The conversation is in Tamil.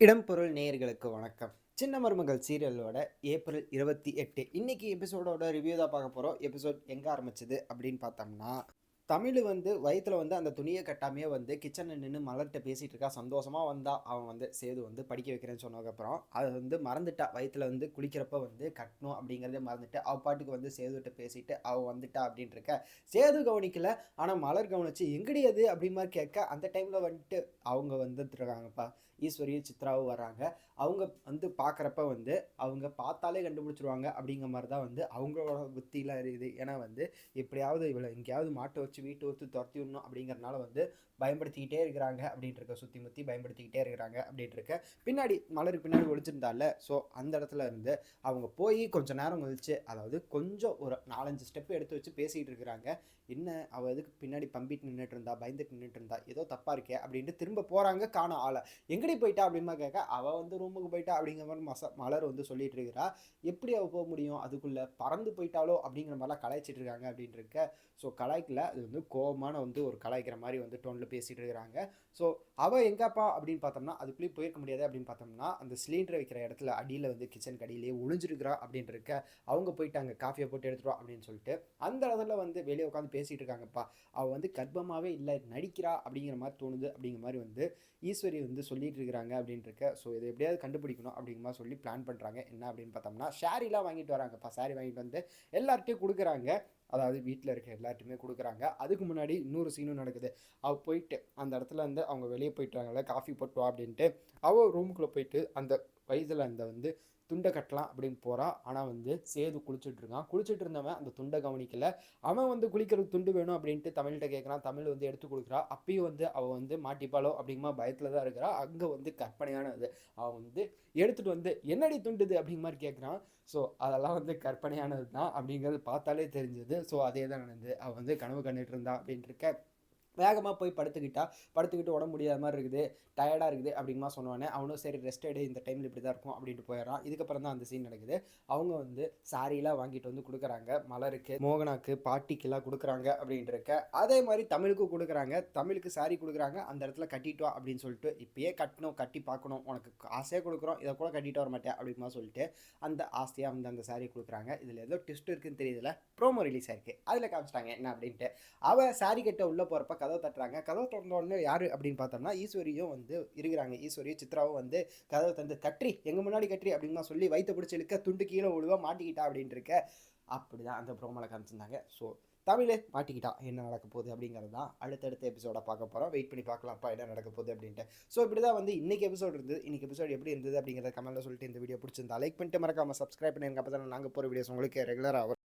இடம்பொருள் நேயர்களுக்கு வணக்கம். சின்ன மருமகள் சீரியலோட ஏப்ரல் இருபத்தி எட்டு. இன்னைக்கு எபிசோடோட ரிவ்யூ தான் பார்க்க போகிறோம் எபிசோட் எங்கே ஆரம்பிச்சது அப்படின்னு பார்த்தோம்னா தமிழ் வந்து வயித்துல வந்து அந்த துணியை கட்டாமையே வந்து கிச்சனில் நின்று மலர்கிட்ட பேசிகிட்டு இருக்கா சந்தோஷமாக வந்தா அவன் வந்து சேது வந்து படிக்க வைக்கிறேன்னு சொன்னதுக்கப்புறம் அதை வந்து மறந்துட்டா. வயித்துல வந்து குளிக்கிறப்ப வந்து கட்டணும் அப்படிங்கிறதே மறந்துட்டு அவள் பாட்டுக்கு வந்து சேதுகிட்ட பேசிட்டு அவள் வந்துட்டா அப்படின்ட்டு இருக்க சேது கவனிக்கல. ஆனால் மலர் கவனிச்சு எங்கடி அது மாதிரி கேட்க அந்த டைமில் வந்துட்டு அவங்க வந்துட்டு இருக்காங்கப்பா ஈஸ்வரியும் சித்ராவும் வராங்க. அவங்க வந்து பார்க்குறப்ப வந்து அவங்க பார்த்தாலே கண்டுபிடிச்சிருவாங்க அப்படிங்கிற மாதிரி தான் வந்து அவங்களோட புத்தியில் இருக்குது. ஏன்னா வந்து எப்படியாவது இவ்வளோ எங்கேயாவது மாட்டு வச்சு வீட்டை ஒத்து துரத்தி விடணும் அப்படிங்கிறனால வந்து பயன்படுத்திக்கிட்டே இருக்கிறாங்க அப்படின்ட்டு இருக்க சுற்றி முற்றி பயன்படுத்திக்கிட்டே இருக்கிறாங்க அப்படின்ட்டு இருக்க. பின்னாடி மலருக்கு பின்னாடி ஒழிச்சிருந்தால ஸோ அந்த இடத்துல இருந்து அவங்க போய் கொஞ்சம் நேரம் கழிச்சு அதாவது கொஞ்சம் ஒரு நாலஞ்சு ஸ்டெப் எடுத்து வச்சு பேசிகிட்டு இருக்கிறாங்க. என்ன அவள் எதுக்கு பின்னாடி பம்பிட்டு நின்றுட்டு இருந்தா பயந்துட்டு நின்றுட்டு இருந்தா ஏதோ தப்பாக இருக்கே அப்படின்ட்டு திரும்ப போகிறாங்க காண ஆளை. எங்கடி போயிட்டா அப்படிமா கேட்க அவள் வந்து ரூமுக்கு போயிட்டா அப்படிங்கிற மாதிரி மச மலர் வந்து சொல்லிட்டு இருக்கிறா. எப்படி அவள் போக முடியும்? அதுக்குள்ளே பறந்து போயிட்டாலோ அப்படிங்கிற மாதிரிலாம் கலாய்ச்சிட்டு இருக்காங்க அப்படின்ட்டு இருக்க. ஸோ கலாய்க்கல அது வந்து கோபமான வந்து ஒரு கலாய்க்கிற மாதிரி வந்து டோனில் பேசிகிட்டு இருக்கிறாங்க. ஸோ அவள் எங்கப்பா அப்படின்னு பார்த்தோம்னா அதுக்குள்ளேயே போயிருக்க முடியாது அப்படின்னு பார்த்தோம்னா அந்த சிலிண்டரை வைக்கிற இடத்துல அடியில் வந்து கிச்சன் கடியிலேயே ஒளிஞ்சிருக்கிறா அப்படின்ட்டு இருக்க அவங்க போயிட்டாங்க காஃபியை போட்டு எடுத்துருவா அப்படின்னு சொல்லிட்டு அந்த இடத்துல வந்து வெளியே உட்காந்து பேசிகிட்டு இருக்காங்கப்பா. அவள் வந்து கர்ப்பமாகவே இல்லை நடிக்கிறா அப்படிங்கிற மாதிரி தோணுது அப்படிங்கிற மாதிரி வந்து ஈஸ்வரி வந்து சொல்லிட்டு இருக்கிறாங்க அப்படின்ட்டு இருக்க ஸோ இதை எப்படியாவது கண்டுபிடிக்கணும் அப்படிங்கிற மாதிரி சொல்லி பிளான் பண்ணுறாங்க என்ன அப்படின்னு பார்த்தோம்னா ஷாரிலாம் வாங்கிட்டு வராங்கப்பா. சாரி வாங்கிட்டு வந்து எல்லார்ட்டையும் கொடுக்குறாங்க. அதாவது வீட்டில் இருக்க எல்லாருமே கொடுக்குறாங்க. அதுக்கு முன்னாடி இன்னொரு சீனும் நடக்குது. அவள் போயிட்டு அந்த இடத்துல இருந்து அவங்க வெளியே போயிட்டாங்கல்ல காஃபி போட்டுவா அப்படின்ட்டு அவள் ரூமுக்குள்ளே போயிட்டு அந்த வயதில் அந்த வந்து துண்டை கட்டலாம் அப்படின்னு போகிறான் ஆனால் வந்து சேது குளிச்சுட்டு இருக்கான். குளிச்சுட்டு இருந்தவன் அந்த துண்டை கவனிக்கல. அவன் வந்து குளிக்கிறதுக்கு துண்டு வேணும் அப்படின்ட்டு தமிழ்கிட்ட கேட்குறான் தமிழ் வந்து எடுத்து கொடுக்குறா. அப்பயும் வந்து அவள் வந்து மாட்டிப்பாளோ அப்படிங்கிற பயத்தில் தான் இருக்கிறா. அங்கே வந்து கற்பனையானது. அவன் வந்து எடுத்துகிட்டு வந்து என்னடி துண்டுது அப்படிங்கிற மாதிரி கேட்குறான் ஸோ அதெல்லாம் வந்து கற்பனையானது தான் அப்படிங்கிறது பார்த்தாலே தெரிஞ்சது. ஸோ அதே தான் நடந்தது. அவள் வந்து கனவு கண்டுட்டு இருந்தா அப்படின்ட்டு இருக்க. வேகமாக போய் படுத்துக்கிட்டா படுத்துக்கிட்டு உடம்பு முடியாத மாதிரி இருக்குது டயர்டாக இருக்குது அப்படிங்கமா சொன்னோடனே அவனும் சரி ரெஸ்ட் எடு இந்த டைமில் இப்படி தான் இருக்கும் அப்படின்ட்டு போயிடறான். இதுக்கப்புறம் தான் அந்த சீன் நடக்குது. அவங்க வந்து சாரீலாம் வாங்கிட்டு வந்து கொடுக்குறாங்க மலருக்கு மோகனாக்கு பாட்டிக்கெல்லாம் கொடுக்குறாங்க அப்படின்ட்டு இருக்க அதே மாதிரி தமிழுக்கும் கொடுக்குறாங்க. தமிழுக்கு சாரி கொடுக்குறாங்க. அந்த இடத்துல கட்டிட்டு வா அப்படின்னு சொல்லிட்டு இப்பயே கட்டணும் கட்டி பார்க்கணும். உனக்கு ஆசையாக கொடுக்குறோம். இதை கூட கட்டிட்டு வர மாட்டேன் அப்படிமா சொல்லிட்டு அந்த ஆசையாக வந்து அந்த சாரி கொடுக்குறாங்க. இதில் ஏதோ ட்விஸ்ட் இருக்குன்னு தெரியுதுல ப்ரோமோ ரிலீஸ் ஆயிருக்கு. அதில் காமிச்சிட்டாங்க என்ன அப்படின்ட்டு. அவள் சாரி கட்ட உள்ளே போகிறப்ப கதவை தட்டுறாங்க. கதவை திறந்த உடனே யார் அப்படின்னு பார்த்தோம்னா ஈஸ்வரியும் வந்து இருக்கிறாங்க. ஈஸ்வரியும் சித்ராவும் வந்து கதவை தந்து கற்றி எங்கள் முன்னாடி கட்ரி அப்படின்னு தான் சொல்லி வயிற்று பிடிச்சி இழுக்க துண்டு கீழே விழுவா மாட்டிக்கிட்டா அப்படின்ட்டு இருக்க அப்படி தான் அந்த ப்ரோமோவில் காமிச்சிருந்தாங்க. ஸோ தமிழே மாட்டிக்கிட்டா. என்ன நடக்க போகுது அப்படிங்கிறது தான் அடுத்தடுத்த எபிசோட பார்க்க போகிறோம் வெயிட் பண்ணி பார்க்கலாம்ப்பா என்ன நடக்க போகுது அப்படின்ட்டு. ஸோ இப்படி தான் வந்து இன்றைக்கி எபிசோட் இருந்தது. இன்னைக்கு எபிசோட் எப்படி இருந்தது அப்படிங்கிறத கமெண்ட்டில் சொல்லிட்டு இந்த வீடியோ பிடிச்சிருந்தா லைக் பண்ணிட்டு மறக்காம சப்ஸ்கிரைப் பண்ணிருங்க அப்போ தான். நாங்கள் போகிற வீடியோஸ் உங்களுக்கு ரெகுலராக வரும்.